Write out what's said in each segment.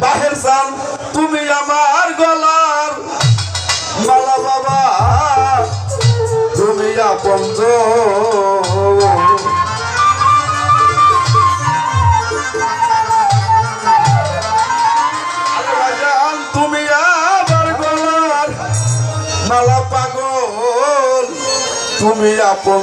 বাহের সাল তুমি আমার গলার মালা বাবা। তুমি আপন তুমি আমার গলার মালা আপন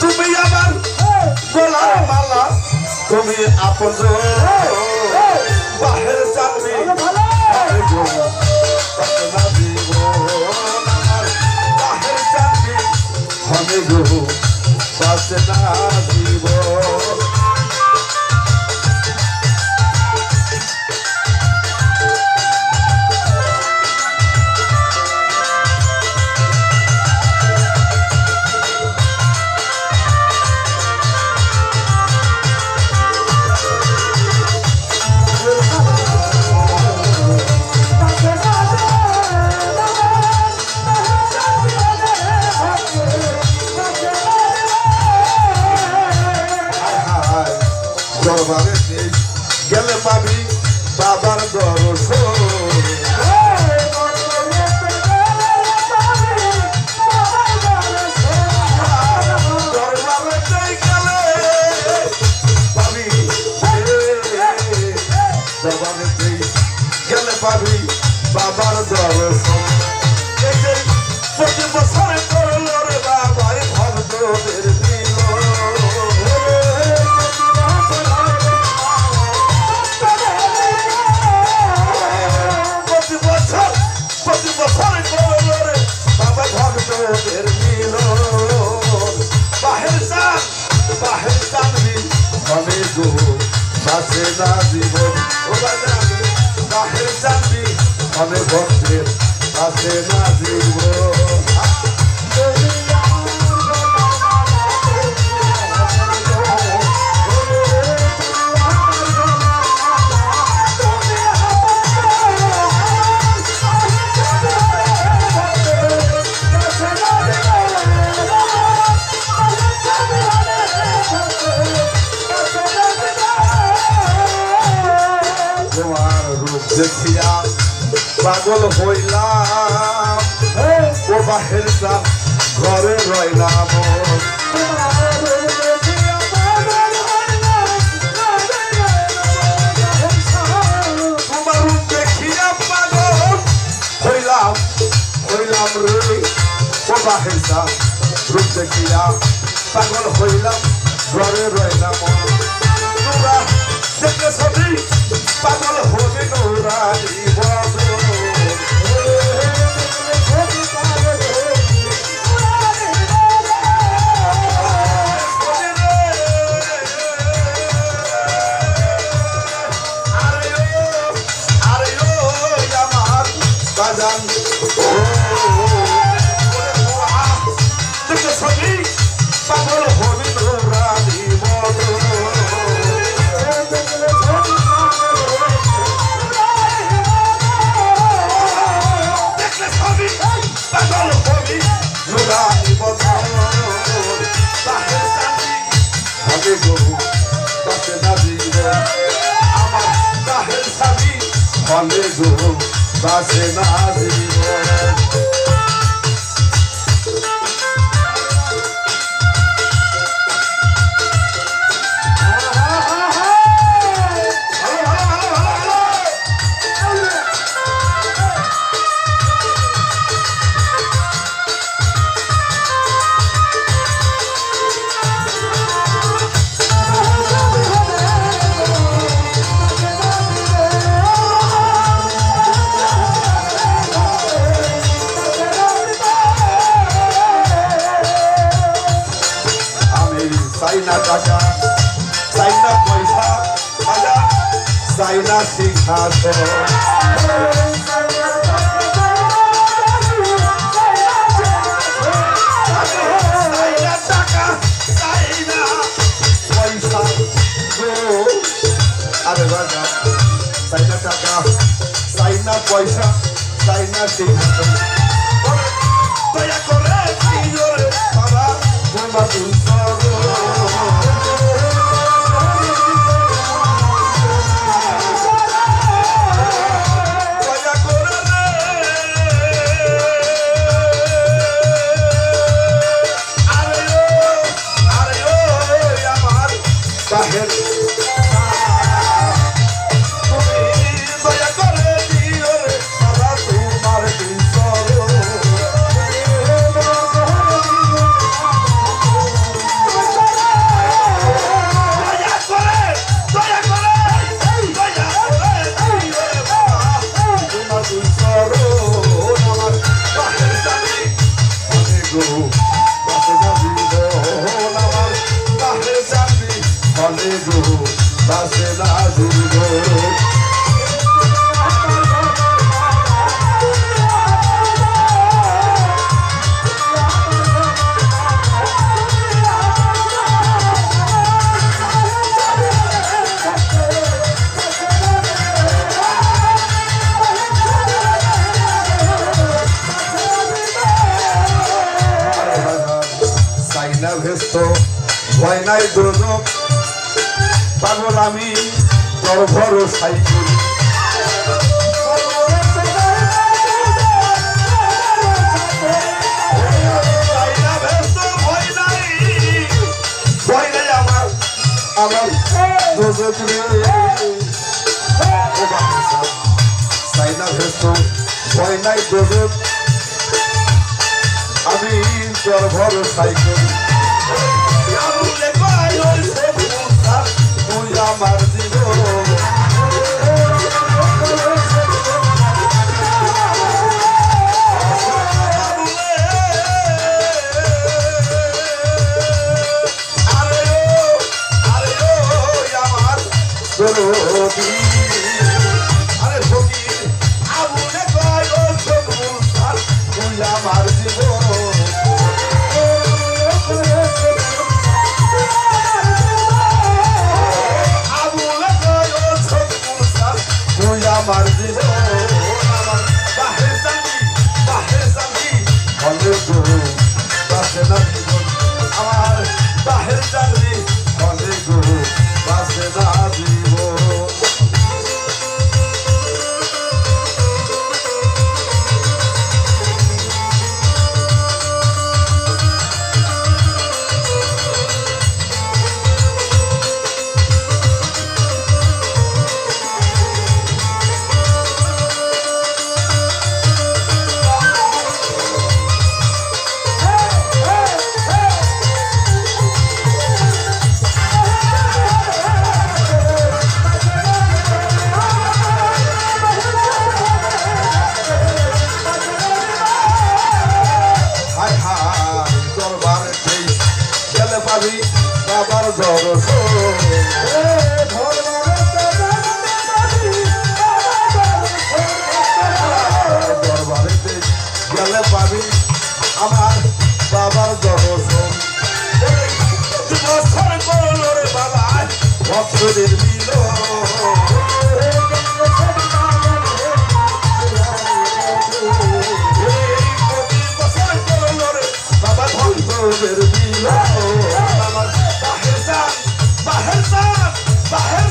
তুমি আমার গলার মালা তুমি আপন বাহের চাকরি বাহের চাকরি। হনে গো বাসে না জীবন বাসে না জীবন বাহের চানবি আমি ভক্তের কাছে না জীবন পাগল হইলাম। ও বাহের ঘরে রইলাম। তোমার রূপ দেখিয়া পাগল হইলাম, ঘরে রইলাম। তোরা দেখলে ছবি পাগল হবে নোরানি বদল বদল দেখলে ছবি পাগল হবি নোরানি বদল গরু বাসে না আমি চাই না চাই না চাই না সিংহাসন পয়সা। আরে বাবা চাই না টাকা চাই না পয়সা চাই না সিংহাসন দয়া করে বাবা তোমার বাহের ভেস্ত ভয় নাই দুর্যোগ, পাগল আমি তোর ভরসাই আমার দুর্যোগ সাইনা ভেস্ত ভয় নাই আমি তোর ভরসাই করি অনেক গরু বাসে আমার বাহের চাকরি। গরু বাসে না জীবন গেলে পাবি আমার বাবার জনসম বছর করল রে বাবা বছরের মিলন Bahar Bahar Bahar Bahar Bahar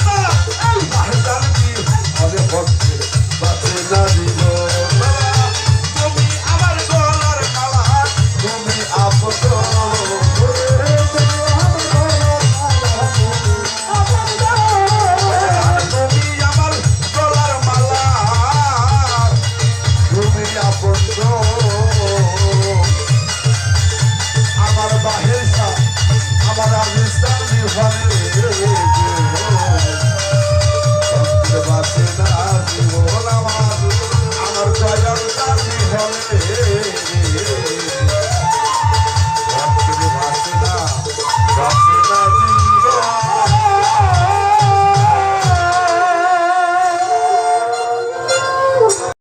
Bahar Bahar Bahar Bahar